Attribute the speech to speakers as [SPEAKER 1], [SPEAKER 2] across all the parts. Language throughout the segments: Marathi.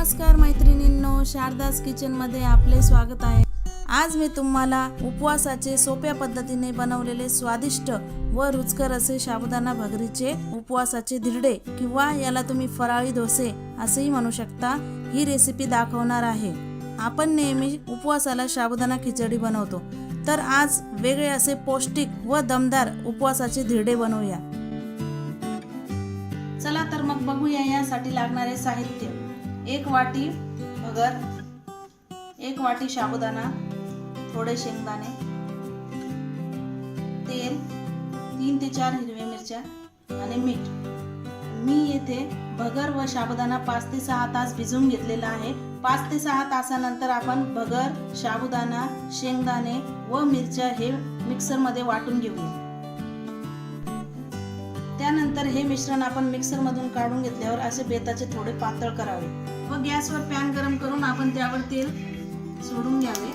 [SPEAKER 1] नमस्कार मैत्रिणींनो शारदास किचनमध्ये आपले स्वागत आहे. आज मी तुम्हाला उपवासाचे सोप्या पद्धतीने बनवलेले स्वादिष्ट व रुचकर असे साबुदाणा भगरीचे उपवासाचे धिरडे किंवा याला तुम्ही फराळी डोसे असेही म्हणू शकता ही रेसिपी दाखवणार आहे. आपण नेहमी उपवासाला साबुदाणा खिचडी बनवतो. तर आज वेगळे असे पौष्टिक व दमदार उपवासाचे धिरडे बनवूया. चला तर मग बघूया यासाठी लागणारे साहित्य. एक वाटी भगर एक वाटी साबुदाणा थोडे शेंगदाणे तेल तीन ते चार हिरव्या मिरच्या आणि मीठ. मी येथे भगर व साबुदाणा पाच ते सहा तास भिजवून घेतलेला आहे. पाच ते सहा तासानंतर आपण भगर साबुदाणा शेंगदाणे व मिरच्या हे मिक्सरमध्ये वाटून घेऊया. त्यानंतर हे मिश्रण आपण मिक्सर मधून काढून घेतल्यावर असे बेताचे थोडे पातळ करावे. व गॅसवर पॅन गरम करून आपण त्यावर तेल सोडून घ्यावे.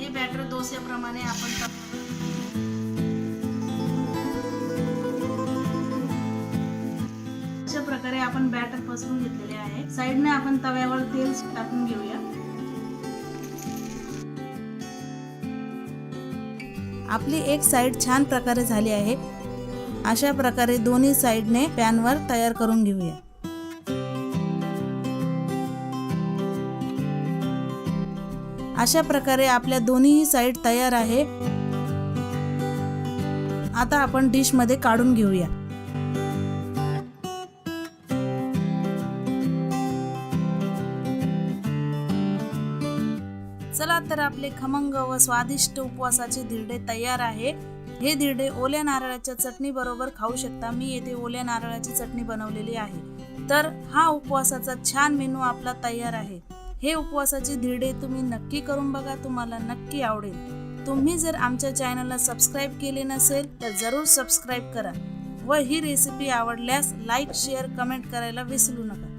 [SPEAKER 1] हे बॅटर डोस्याप्रमाणे आपण अशा प्रकारे आपण बॅटर पसरून घेतलेले आहे. साईडने आपण तव्यावर तेल टाकून घेऊया. आपली एक साईड छान प्रकारे झाली आहे. अशा प्रकारे दोन्ही साईडने पॅनवर तयार करून घेऊया. अशा प्रकारे आपल्या दोन्ही साईड तयार आहे. आता आपण डिशमध्ये काढून घेऊया. चला तर आपले खमंग व स्वादिष्ट उपवासाचे धिरडे तयार आहे. हे धिरडे ओल्या नारळाच्या चटणी बरोबर खाऊ शकता. मी येथे ओल्या नारळाची चटणी बनवलेली आहे. तर हा उपवासाचा छान मेनू आपला तयार आहे. हे उपवासाचे धिरडे तुम्ही नक्की करून बघा. तुम्हाला नक्की आवडेल. तुम्ही जर आमच्या चॅनलला सबस्क्राईब केले नसेल तर जरूर सबस्क्राईब करा व ही रेसिपी आवडल्यास लाईक शेअर कमेंट करायला विसरू नका.